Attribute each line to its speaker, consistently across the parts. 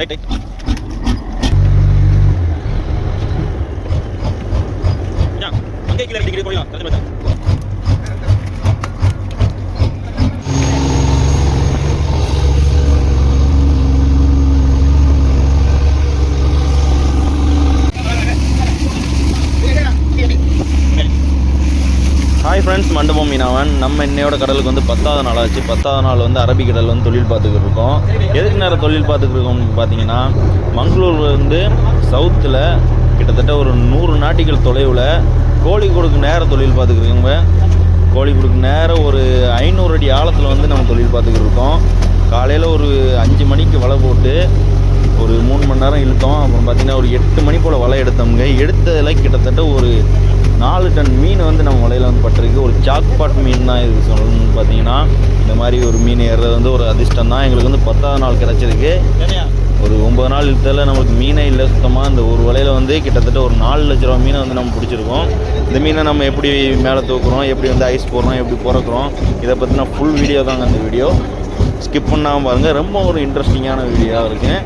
Speaker 1: Right right yeah மண்டபம் நம்ம இன்னையோட கடலுக்கு வந்து பத்தாவது நாள் ஆச்சு. பத்தாவது நாள் வந்து அரபிக்கடல் வந்து தொழில் பார்த்துக்கிட்டு இருக்கோம். எதுக்கு நேரம் தொழில் பார்த்துக்கிட்டு இருக்கோம்னு பார்த்தீங்கன்னா மங்களூர் வந்து சவுத்தில் கிட்டத்தட்ட ஒரு நூறு நாட்டிகள் தொலைவில் கோழிக்கூடுக்கு நேர தொழில் பார்த்துக்கிட்டு இருக்கோங்க. கோழிக்கூடுக்கு நேரம் ஒரு ஐநூறு அடி ஆழத்தில் வந்து நம்ம தொழில் பார்த்துக்கிட்டு இருக்கோம். காலையில் ஒரு அஞ்சு மணிக்கு வலை போட்டு ஒரு மூணு மணி நேரம் இழுத்தோம். அப்புறம் பார்த்திங்கன்னா ஒரு எட்டு மணி போல் வலை எடுத்தோம்ங்க. எடுத்ததில் கிட்டத்தட்ட ஒரு நாலு டன் மீன் வந்து நம்ம வலையில் வந்து பட்டிருக்கு. ஒரு ஜாக்பாட் மீன் தான் இது சொல்லணும்னு பார்த்தீங்கன்னா இந்த மாதிரி ஒரு மீன் ஏறுறது வந்து ஒரு அதிர்ஷ்டம் தான். எங்களுக்கு வந்து பத்தாவது நாள் கிடச்சிருக்கு. ஒரு ஒம்பது நாள் இழுத்ததில் நம்மளுக்கு மீனே இல்லை. சுத்தமாக இந்த ஒரு வலையில் வந்து கிட்டத்தட்ட ஒரு நாலு லட்ச ரூபா மீனை வந்து நம்ம பிடிச்சிருக்கோம். இந்த மீனை நம்ம எப்படி மேலே தூக்குறோம் எப்படி வந்து ஐஸ் போடுறோம் எப்படி பிறக்கிறோம் இதை பற்றின ஃபுல் வீடியோ தாங்க அந்த வீடியோ ஸ்கிப் பண்ணாமல் பாருங்கள் ரொம்ப ஒரு இன்ட்ரெஸ்டிங்கான வீடியோவாக இருக்குது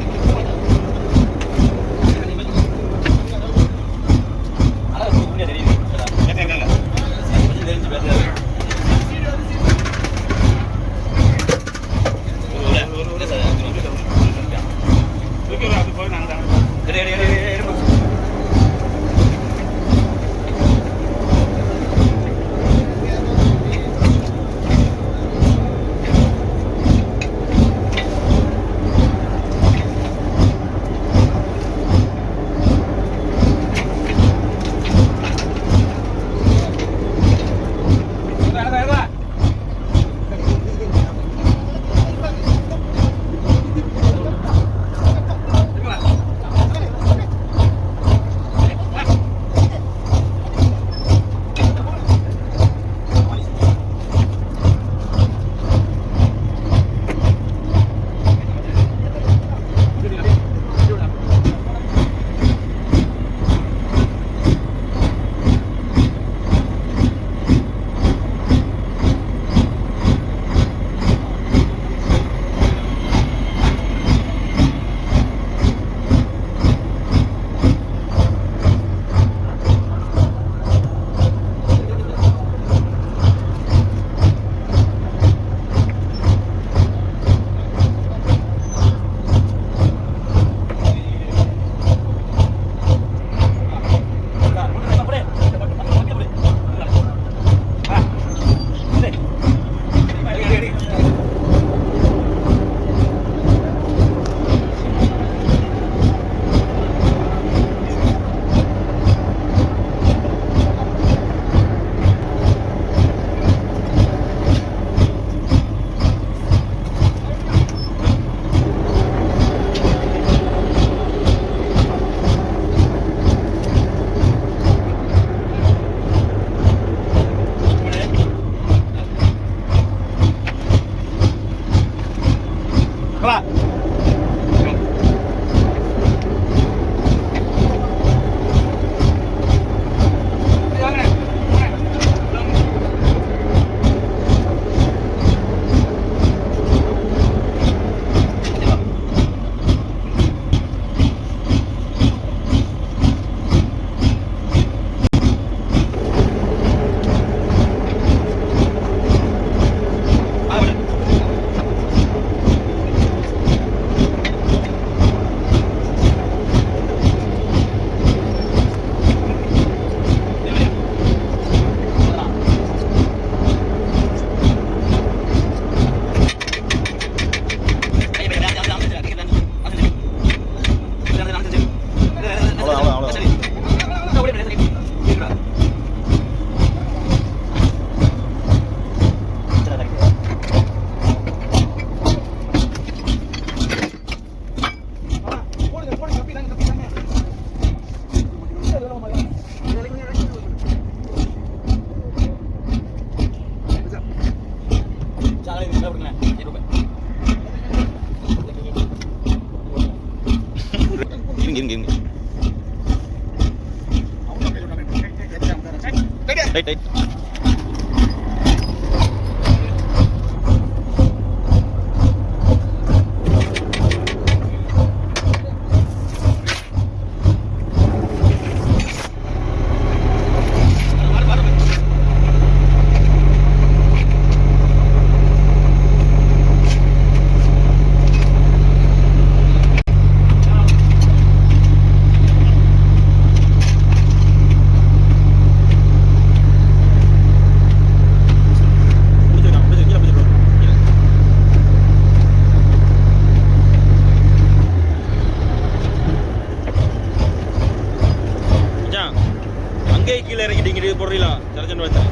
Speaker 1: இறங்கிட்டீங்க போடுறீங்களா? சரச்சன் வச்சா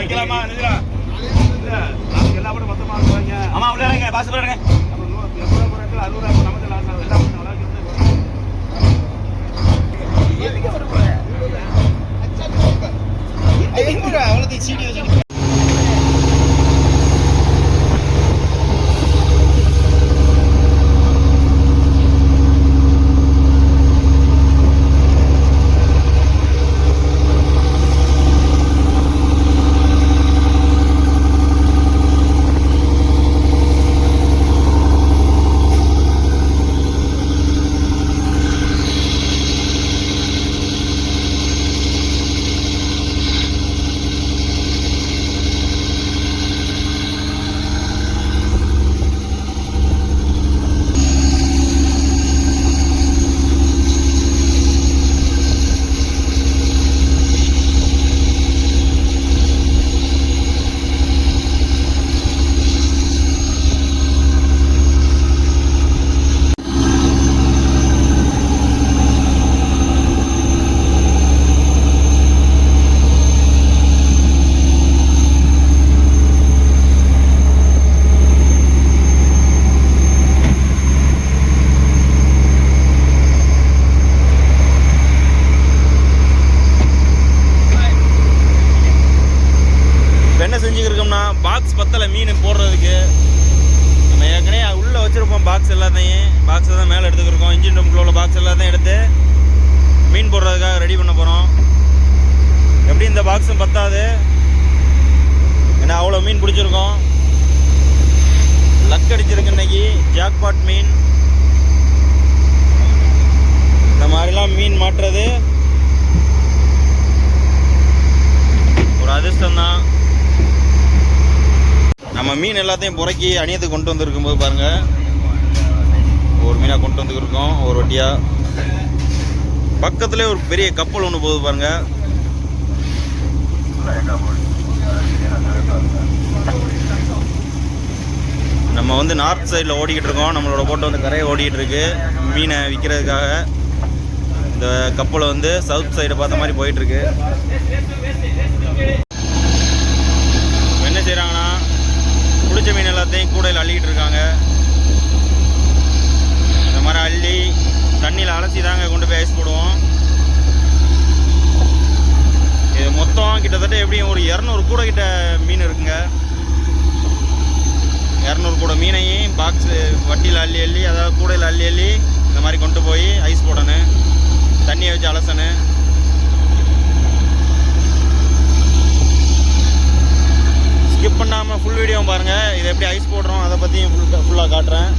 Speaker 2: வைக்கலாமா நிஜரா நாளைக்கு எல்லா கூட மொத்தமா வாங்க
Speaker 1: ஆமா உள்ள இறங்க பாஸ் உள்ள இறங்க
Speaker 2: அப்புறம் நூறு எவ்வளோ குறைக்கல அறுபது ரூபாய் நமக்கு லாஸ் ஆகும் எல்லாம் கொஞ்சம் வளர்ச்சி
Speaker 1: இப்போ என்ன செஞ்சுக்கிருக்கோம்னா பாக்ஸ் பத்தலை மீன் போடுறதுக்கு நம்ம ஏற்கனவே உள்ளே வச்சுருப்போம் பாக்ஸ் எல்லாத்தையும் பாக்ஸை தான் மேலே எடுத்துக்கிருக்கோம் இன்ஜின் ரூம்குள்ள உள்ள பாக்ஸ் எல்லாத்தையும் எடுத்து மீன் போடுறதுக்காக ரெடி பண்ண போகிறோம் எப்படி இந்த பாக்ஸும் பத்தாது இவ்வளோ மீன் பிடிச்சிருக்கோம். லக் அடிச்சிருக்கு இன்னைக்கு. ஜாக்பாட் மீன். இந்த மாதிரிலாம் மீன் மாட்டுறது. ஒரு அதிர்ஷ்டம் தான் நம்ம மீன் எல்லாத்தையும் புறக்கி அணியத்துக்கு கொண்டு வந்திருக்கும் போது பாருங்க. ஒரு மீனாக கொண்டு வந்துருக்கோம் ஒரு வட்டியாக பக்கத்துலேயே ஒரு பெரிய கப்பல் ஒன்று போகுது பாருங்க. நம்ம வந்து நார்த் சைடில் ஓடிக்கிட்டு இருக்கோம். நம்மளோட போட்டு வந்து கரையை ஓடிக்கிட்டு இருக்கு. மீனை விற்கிறதுக்காக இந்த கப்பலை வந்து சவுத் சைடை பார்த்த மாதிரி போயிட்டு இருக்கு. என்ன செய்கிறாங்கன்னா பிடிச்ச மீன் எல்லாத்தையும் கூடையில் அள்ளிக்கிட்டு இருக்காங்க. இந்த மாதிரி அள்ளி தண்ணியில் அலசி தாங்க கொண்டு போய் ஐஸ் போடுவோம். இது மொத்தம் கிட்டத்தட்ட எப்படியும் ஒரு இரநூறு கூடை கிட்ட மீன் இருக்குங்க. இரநூறு கூட மீனையும் பாக்ஸு வட்டியில் அள்ளி அள்ளி அதாவது கூடையில் அள்ளி அள்ளி இந்த மாதிரி கொண்டு போய் ஐஸ் போடணும் தண்ணியை வச்சு அலசணும் ஸ்கிப் பண்ணாமல் ஃபுல் வீடியோ பாருங்கள் இதை எப்படி ஐஸ் போடுறோம் அதை பற்றியும் ஃபுல் ஃபுல்லாக காட்டுறேன்.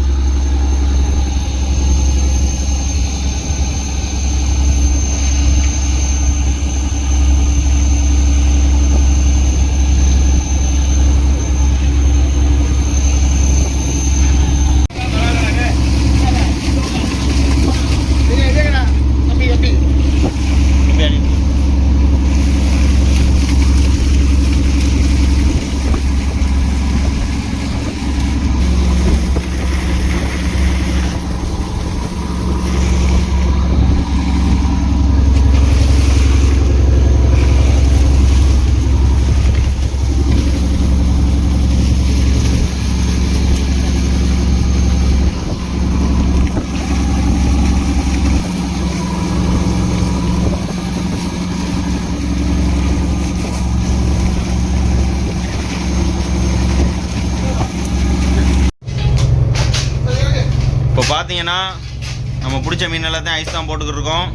Speaker 1: பார்த்தீங்கன்னா நம்ம பிடிச்ச மீன் எல்லாத்தையும் ஐஸ் தான் போட்டுக்கிட்டு இருக்கோம்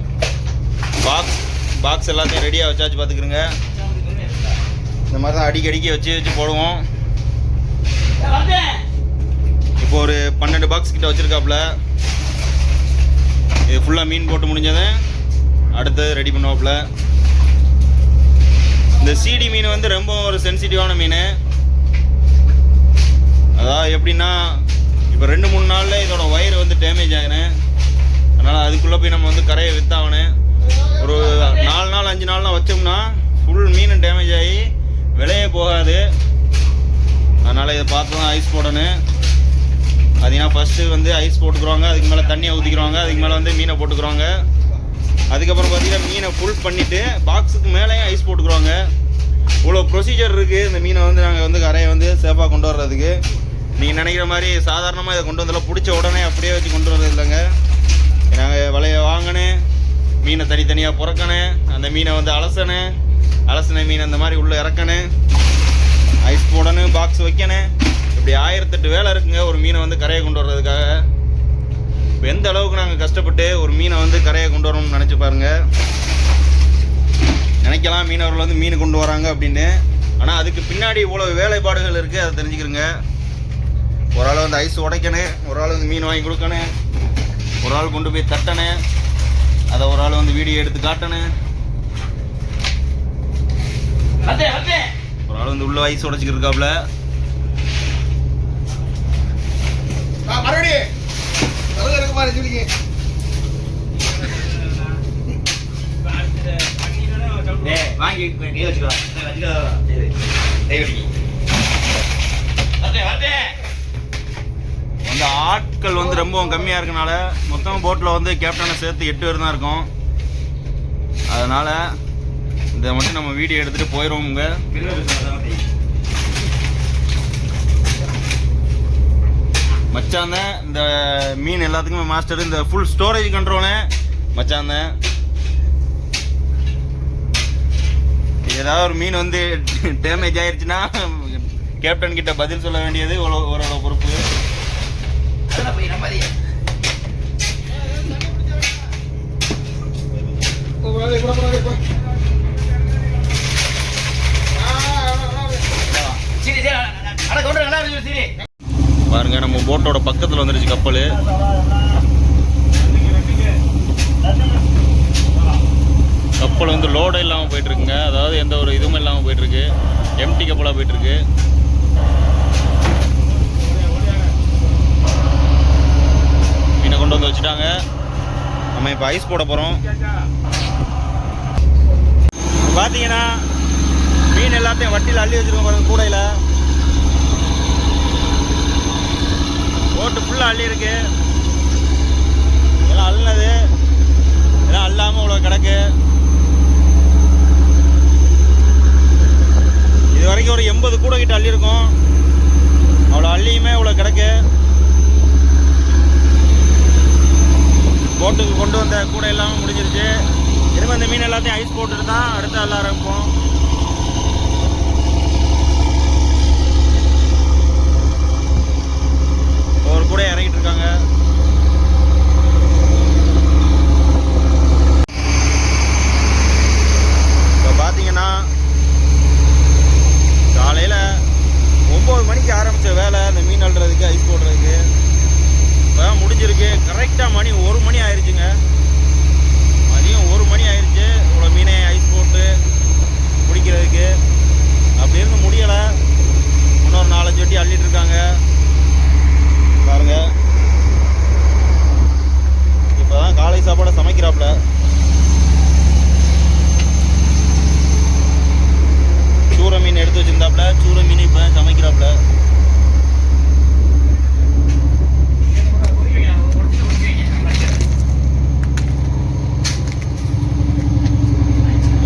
Speaker 1: பாக்ஸ் பாக்ஸ் எல்லாத்தையும் ரெடியாக வச்சாச்சு பார்த்துக்கிறோங்க இந்த மாதிரி தான் அடிக்கடிக்கு வச்சு வச்சு போடுவோம். இப்போ ஒரு பன்னெண்டு பாக்ஸ் கிட்ட வச்சுருக்காப்புல. இது ஃபுல்லாக மீன் போட்டு முடிஞ்சதை. அடுத்து ரெடி பண்ணுவாப்புல. இந்த சீடி மீன் வந்து ரொம்ப ஒரு சென்சிட்டிவான மீன். அதாவது எப்படின்னா இப்போ ரெண்டு மூணு நாளில் இதோட ஒயர் வந்து டேமேஜ் ஆகினேன் அதனால் அதுக்குள்ளே போய் நம்ம வந்து கரையை விற்றாகணும் ஒரு நாலு நாள் அஞ்சு நாள்லாம் வச்சோம்னா ஃபுல் மீன் டேமேஜ் ஆகி விலையே போகாது. அதனால் இதை பார்த்து தான் ஐஸ் போடணும். பார்த்தீங்கன்னா ஃபஸ்ட்டு வந்து ஐஸ் போட்டுக்குறாங்க அதுக்கு மேலே தண்ணியை ஊற்றிக்கிறாங்க அதுக்கு மேலே வந்து மீனை போட்டுக்குறாங்க அதுக்கப்புறம் பார்த்தீங்கன்னா மீனை ஃபுல் பண்ணிவிட்டு பாக்ஸுக்கு மேலேயும் ஐஸ் போட்டுக்குறாங்க இவ்வளோ ப்ரொசீஜர் இருக்குது இந்த மீனை வந்து நாங்கள் வந்து கரையை வந்து சேஃபாக கொண்டு வர்றதுக்கு. நீங்கள் நினைக்கிற மாதிரி சாதாரணமாக இதை கொண்டு வந்தல பிடிச்ச உடனே அப்படியே வச்சு கொண்டு வர்றது இல்லைங்க. நாங்கள் வலையை வாங்கினேன் மீனை தனித்தனியாக புறக்கணும் அந்த மீனை வந்து அலசணும் அலசின மீன் அந்த மாதிரி உள்ளே இறக்கணும் ஐஸ் போடணும் பாக்ஸ் வைக்கணும் இப்படி ஆயிரத்தெட்டு வேலை இருக்குங்க ஒரு மீனை வந்து கரையை கொண்டு வர்றதுக்காக. இப்போ எந்த அளவுக்கு நாங்கள் கஷ்டப்பட்டு ஒரு மீனை வந்து கரையை கொண்டு வரணும்னு நினச்சி பாருங்க. நினைக்கலாம் மீனவர்கள் வந்து மீன் கொண்டு வராங்க அப்படின்னு. ஆனால் அதுக்கு பின்னாடி இவ்வளோ வேலைப்பாடுகள் இருக்குது அதை தெரிஞ்சுக்கிறங்க. ஒரு ஆள் வந்து ஐஸ் உடைக்கணும் ஒரு ஆள் வந்து மீன் வாங்கி கொடுக்கணும் ஒரு ஆள் கொண்டு போய் தட்டணும் அதை ஒரு ஆள் வந்து வீடியோ எடுத்து காட்டணும் ஒரு ஆள் வந்து உள்ள ஐஸ் உடைச்சிக்கிட்டு வாங்கி வச்சுக்கலாம் அந்த ஆட்கள் வந்து ரொம்ப கம்மியாக இருக்கனால மொத்தம் போட்டில் வந்து கேப்டனை சேர்த்து எட்டு பேர் தான் இருக்கும். அதனால் இதை மட்டும் நம்ம வீடியோ எடுத்துகிட்டு போயிடுவோம்ங்க மச்சான் இந்த மீன் எல்லாத்துக்குமே மாஸ்டர் இந்த ஃபுல் ஸ்டோரேஜ் கண்ட்ரோலு மச்சாந்தேன் ஏதாவது ஒரு மீன் வந்து டேமேஜ் ஆயிடுச்சுன்னா கேப்டன் கிட்ட பதில் சொல்ல வேண்டியது ஒரு ஒரு பொறுப்பு. பாருங்க நம்ம போட்டோட பக்கத்தில் வந்துருச்சு கப்பல். கப்பல் வந்து லோடு இல்லாமல் போயிட்டு இருக்குங்க. அதாவது எந்த ஒரு இதுவும் இல்லாமல் போயிட்டு இருக்கு. எம்டி கப்பலாக போயிட்டு இருக்கு மீனை கொண்டு வந்து வச்சுட்டாங்க. நம்ம இப்போ ஐஸ் போட போகிறோம் பார்த்தீங்கன்னா மீன் எல்லாத்தையும் வட்டியில் அள்ளி வச்சுருக்கோம் பாருங்க கூடையில். போட்டு ஃபுல்லாக அள்ளி இருக்கு. எல்லாம் அள்ளி எல்லாம் அல்லாமல் இவ்வளோ கிடக்கு இது வரைக்கும் ஒரு எண்பது கூடை கிட்ட அள்ளியிருக்கோம் அவ்வளோ அள்ளியுமே இவ்வளோ கிடக்கு போட்டுக்கு கொண்டு வந்த கூடை எல்லாமே முடிஞ்சிருச்சு திரும்ப இந்த மீன் எல்லாத்தையும் ஐஸ் போட்டுட்டு தான் அடுத்து எல்லாம் ஆரம்பிப்போம் ஒரு கூட இறங்கிட்டு இருக்காங்க இப்போ பார்த்தீங்கன்னா காலையில் ஒம்பது மணிக்கு ஆரம்பித்த வேலை அந்த மீன் அள்ளுறதுக்கு ஐஸ் போடுறதுக்கு இப்போ முடிஞ்சிருக்கு கரெக்டாக மணி ஒரு மணி ஆயிடுச்சுங்க மதியம் ஒரு மணி ஆயிடுச்சு இவ்வளோ மீனை ஐஸ் போட்டு பிடிக்கிறதுக்கு. அப்படி இருந்து முடியலை. இன்னொரு நாலஞ்சு வட்டி அள்ளிட்டு இருக்காங்க. பாருங்க. இப்போதான் காலை சாப்பாடை சமைக்கிறாப்புல. சூற மீன் எடுத்து வச்சிருந்தாப்புல சூற மீன் இப்போ சமைக்கிறாப்புல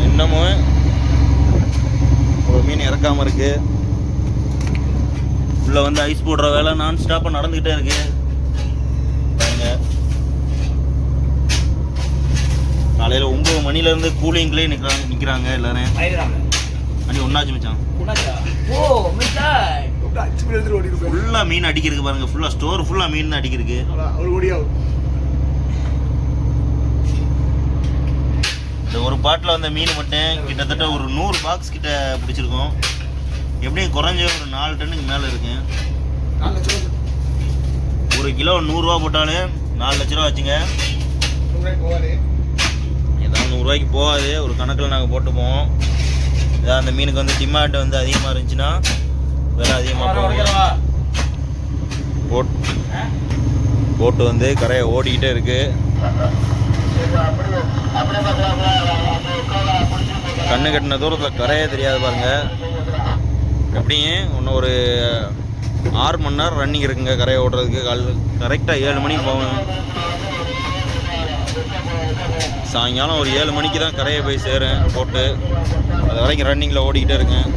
Speaker 1: இன்னமும் ஒரு மீன் இறக்காம இருக்கு உள்ள வந்து ஐஸ் போடுற வேலை நான் ஸ்டாப்பாக நடந்துக்கிட்டே இருக்கு. பாருங்க. காலையில் ஒம்பது மணிலேருந்து கூலிங்லேயே நிற்கிறாங்க நிற்கிறாங்க எல்லாரும். மணி ஒன்றாச்சு மச்சான். ஃபுல்லாக மீன் அடிக்கிறதுக்கு பாருங்க. ஃபுல்லாக ஸ்டோர் ஃபுல்லாக மீன் தான் அடிக்கிறதுக்கு. இந்த ஒரு பாட்டில் வந்த மீன் மட்டும் கிட்டத்தட்ட ஒரு நூறு பாக்ஸ் கிட்ட பிடிச்சிருக்கோம். எப்படியும் குறைஞ்ச ஒரு நாலு டன்னுக்கு மேலே இருக்கு
Speaker 3: நாலு லட்சம் ரூபாய்
Speaker 1: ஒரு கிலோ நூறுரூவா போட்டாலே நாலு லட்ச ரூபா வச்சுங்க ஏதாவது நூறுரூவாய்க்கு போகாது. ஒரு கணக்கில் நாங்கள் போட்டுப்போம். ஏதாவது அந்த மீனுக்கு வந்து டிமாண்ட் வந்து அதிகமாக இருந்துச்சுன்னா விலை அதிகமாக போட் போட்டு வந்து கரையை ஓடிக்கிட்டே இருக்கு. கண்ணு கட்டின தூரத்தில் கரையே தெரியாது பாருங்க. எப்படியும் இன்னும் ஒரு ஆறு மணி நேரம் ரன்னிங் இருக்குங்க கரையை ஓடுறதுக்கு கல் கரெக்டாக ஏழு மணிக்கு போகணும் சாயங்காலம் ஒரு ஏழு மணிக்கு தான் கரையை போய் சேரேன் போட்டு. அது வரைக்கும் ரன்னிங்கில் ஓடிக்கிட்டே இருக்கேன்.